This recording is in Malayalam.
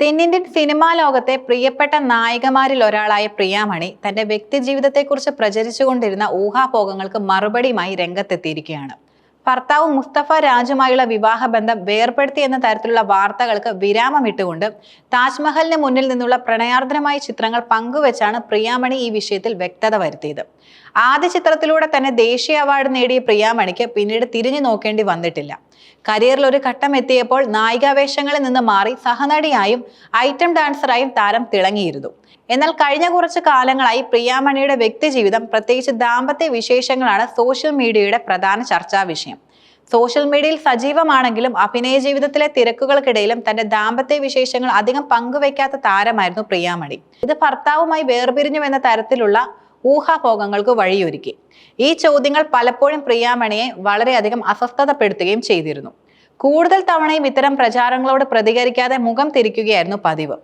തെന്നിന്ത്യൻ സിനിമാ ലോകത്തെ പ്രിയപ്പെട്ട നായികമാരിൽ ഒരാളായ പ്രിയാമണി തന്റെ വ്യക്തിജീവിതത്തെക്കുറിച്ച് പ്രചരിച്ചുകൊണ്ടിരുന്ന ഊഹാപോഹങ്ങൾക്ക് മറുപടിയുമായി രംഗത്തെത്തിയിരിക്കുകയാണ്. ഭർത്താവ് മുസ്തഫ രാജുമായുള്ള വിവാഹബന്ധം വേർപ്പെടുത്തി എന്ന തരത്തിലുള്ള വാർത്തകൾക്ക് വിരാമമിട്ടുകൊണ്ട് താജ്മഹലിന് മുന്നിൽ നിന്നുള്ള പ്രണയാർദ്രമായ ചിത്രങ്ങൾ പങ്കുവെച്ചാണ് പ്രിയാമണി ഈ വിഷയത്തിൽ വ്യക്തത വരുത്തിയത്. ആദ്യ ചിത്രത്തിലൂടെ തന്നെ ദേശീയ അവാർഡ് നേടിയ പ്രിയാമണിക്ക് പിന്നീട് തിരിഞ്ഞു നോക്കേണ്ടി വന്നിട്ടില്ല. കരിയറിൽ ഒരു ഘട്ടം എത്തിയപ്പോൾ നായികാവേഷങ്ങളിൽ നിന്ന് മാറി സഹനടിയായും ഐറ്റം ഡാൻസറായും താരം തിളങ്ങിയിരുന്നു. എന്നാൽ കഴിഞ്ഞ കുറച്ച് കാലങ്ങളായി പ്രിയാമണിയുടെ വ്യക്തിജീവിതം പ്രത്യേകിച്ച് ദാമ്പത്യ വിശേഷങ്ങളാണ് സോഷ്യൽ മീഡിയയുടെ പ്രധാന ചർച്ചാ വിഷയം. സോഷ്യൽ മീഡിയയിൽ സജീവമാണെങ്കിലും അഭിനയ ജീവിതത്തിലെ തിരക്കുകൾക്കിടയിലും തന്റെ ദാമ്പത്യ വിശേഷങ്ങൾ അധികം പങ്കുവയ്ക്കാത്ത താരമായിരുന്നു പ്രിയാമണി. ഇത് ഭർത്താവുമായി വേർപിരിഞ്ഞു എന്ന തരത്തിലുള്ള ഊഹാപോഹങ്ങൾക്ക് വഴിയൊരുക്കി. ഈ ചോദ്യങ്ങൾ പലപ്പോഴും പ്രിയാമണിയെ വളരെയധികം അസ്വസ്ഥതപ്പെടുത്തുകയും ചെയ്തിരുന്നു. കൂടുതൽ തവണയും ഇത്തരം പ്രചാരങ്ങളോട് പ്രതികരിക്കാതെ മുഖം തിരിക്കുകയായിരുന്നു പതിവ്.